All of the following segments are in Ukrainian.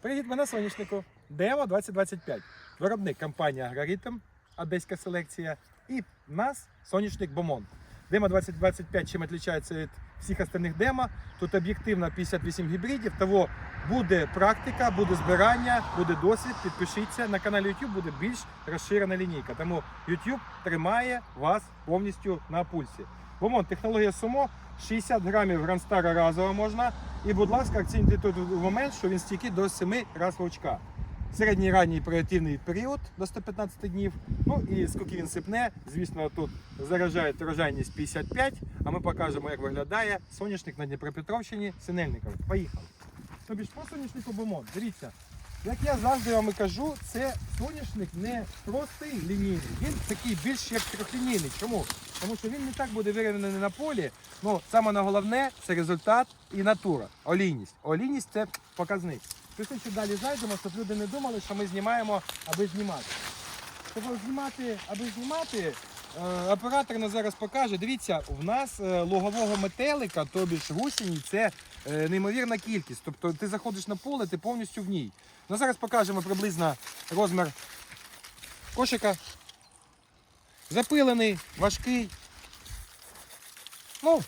Привіт, ми на соняшнику. Демо 2025. Виробник компанія Агроритм, одеська селекція. І нас соняшник Бомон. Демо 2025 чим відрізняється від всіх остальних демо. Тут об'єктивно 58 гібридів, того буде практика, буде збирання, буде досвід. Підпишіться. На каналі YouTube буде більш розширена лінійка. Тому YouTube тримає вас повністю на пульсі. Бомон, технологія сумо, 60 грамів гранстара разово можна. І, будь ласка, акцентуйте тут момент, що він стійкий до 7 разів вовчка. Середній ранній проактивний період до 115 днів. Ну і скільки він сипне, звісно, тут заражає урожайність 55, а ми покажемо, як виглядає соняшник на Дніпропетровщині Синельников. Поїхали. Тобі ж по соняшнику бомон. Дивіться, як я завжди вам і кажу, це соняшник не простий лінійний, він такий більш як трьохлінійний. Чому? Тому що він не так буде вирівняний на полі. Ну, саме на головне це результат і натура. Олійність. Олійність це показник. Пішли далі зайдемо, щоб люди не думали, що ми знімаємо, аби знімати. Щоб знімати, аби знімати, е, оператор нас зараз покаже. Дивіться, в нас е, лугового метелика, тобі ж гусені, це е, неймовірна кількість. Тобто ти заходиш на поле, ти повністю в ній. Ну, зараз покажемо приблизно розмір кошика. Запилений, важкий. Ну,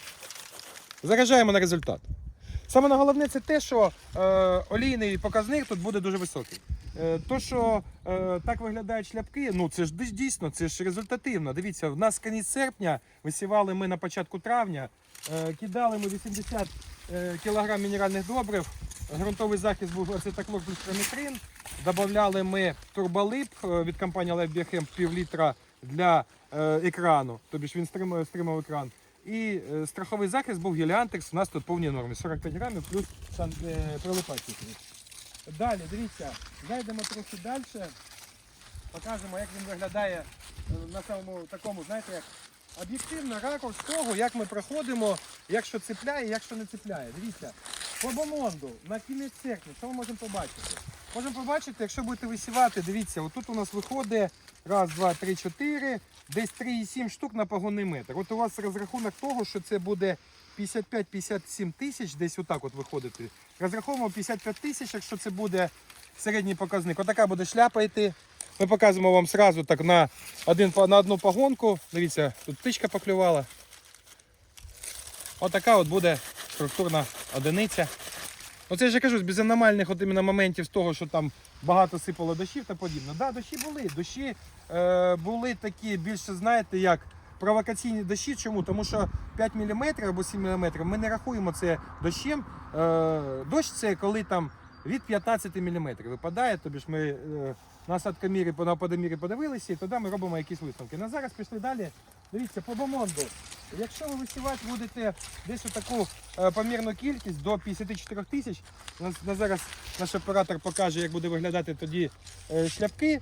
заражаємо на результат. Саме головне це те, що е, олійний показник тут буде дуже високий. Е, то, що е, так виглядають шляпки, ну це ж дійсно, це ж результативно. Дивіться, в нас кінець серпня висівали ми на початку травня, е, кидали ми 80 е, кг мінеральних добрив. Ґрунтовий захист був ацетаклор плюс прометрин. Добавляли ми турболип е, від компанії Biochem пів літра для е, екрану, тобі ж він стримує, стримав екран. І е, страховий захист був Геліантекс, у нас тут повні норми, 45 грамів плюс е, прилипачі. Далі, дивіться, зайдемо трохи далі, покажемо, як він виглядає на самому такому, знаєте, як об'єктивно ракурс того, як ми проходимо, як що цепляє, як що не цепляє. Дивіться, по бомонду на кінець серпня, що ми можемо побачити? Можемо побачити, якщо будете висівати, дивіться, отут у нас виходить раз, два, три, чотири, десь 3,7 штук на погонний метр. От у вас розрахунок того, що це буде 55-57 тисяч, десь отак от виходити. Розраховуємо 55 тисяч, якщо це буде середній показник. Отака буде шляпа йти. Ми показуємо вам сразу так на, один, на одну погонку. Дивіться, тут птичка поклювала. Отака от буде структурна одиниця. Оце я ж кажу, без аномальних от іменно моментів з того, що там багато сипало дощів та подібне. Да, дощі були. Дощі е, були такі більше, знаєте, як провокаційні дощі. Чому? Тому що 5 мм або 7 мм ми не рахуємо це дощем. Е, дощ це коли там від 15 мм випадає, тобі ж ми е, на садкомірі, на подомірі подивилися, і тоді ми робимо якісь висновки. На зараз пішли далі. Дивіться, по бомонду. Якщо ви висівати будете десь таку е, помірну кількість до 54 тисяч, на, зараз наш оператор покаже, як буде виглядати тоді е, шляпки.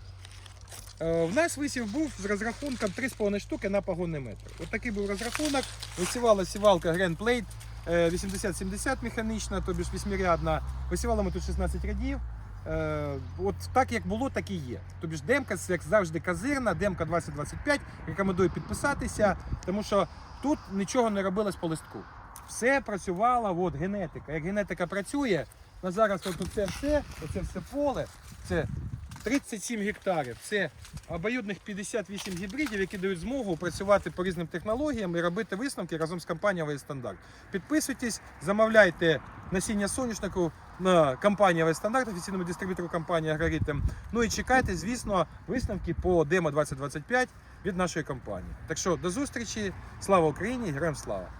Е, в нас висів був з розрахунком 3,5 штуки на погонний метр. Ось такий був розрахунок. Висівала сівалка Grand Plate е, 80-70 механічна, тобі ж вісьмірядна. Висівали ми тут 16 рядів. Е, От так як було, так і є. Тобі ж демка, як завжди, казирна, демка 2025. Рекомендую підписатися, тому що тут нічого не робилось по листку. Все працювала от, генетика. Як генетика працює, на зараз от це все, оце все поле, це 37 гектарів. Це обоюдних 58 гібридів, які дають змогу працювати по різним технологіям і робити висновки разом з компанією Стандарт. Підписуйтесь, замовляйте насіння соняшнику на компанії Стандарт, офіційному дистриб'ютору компанії Агроритм. Ну і чекайте, звісно, висновки по Демо 2025 від нашої компанії. Так що до зустрічі, слава Україні, героям слава!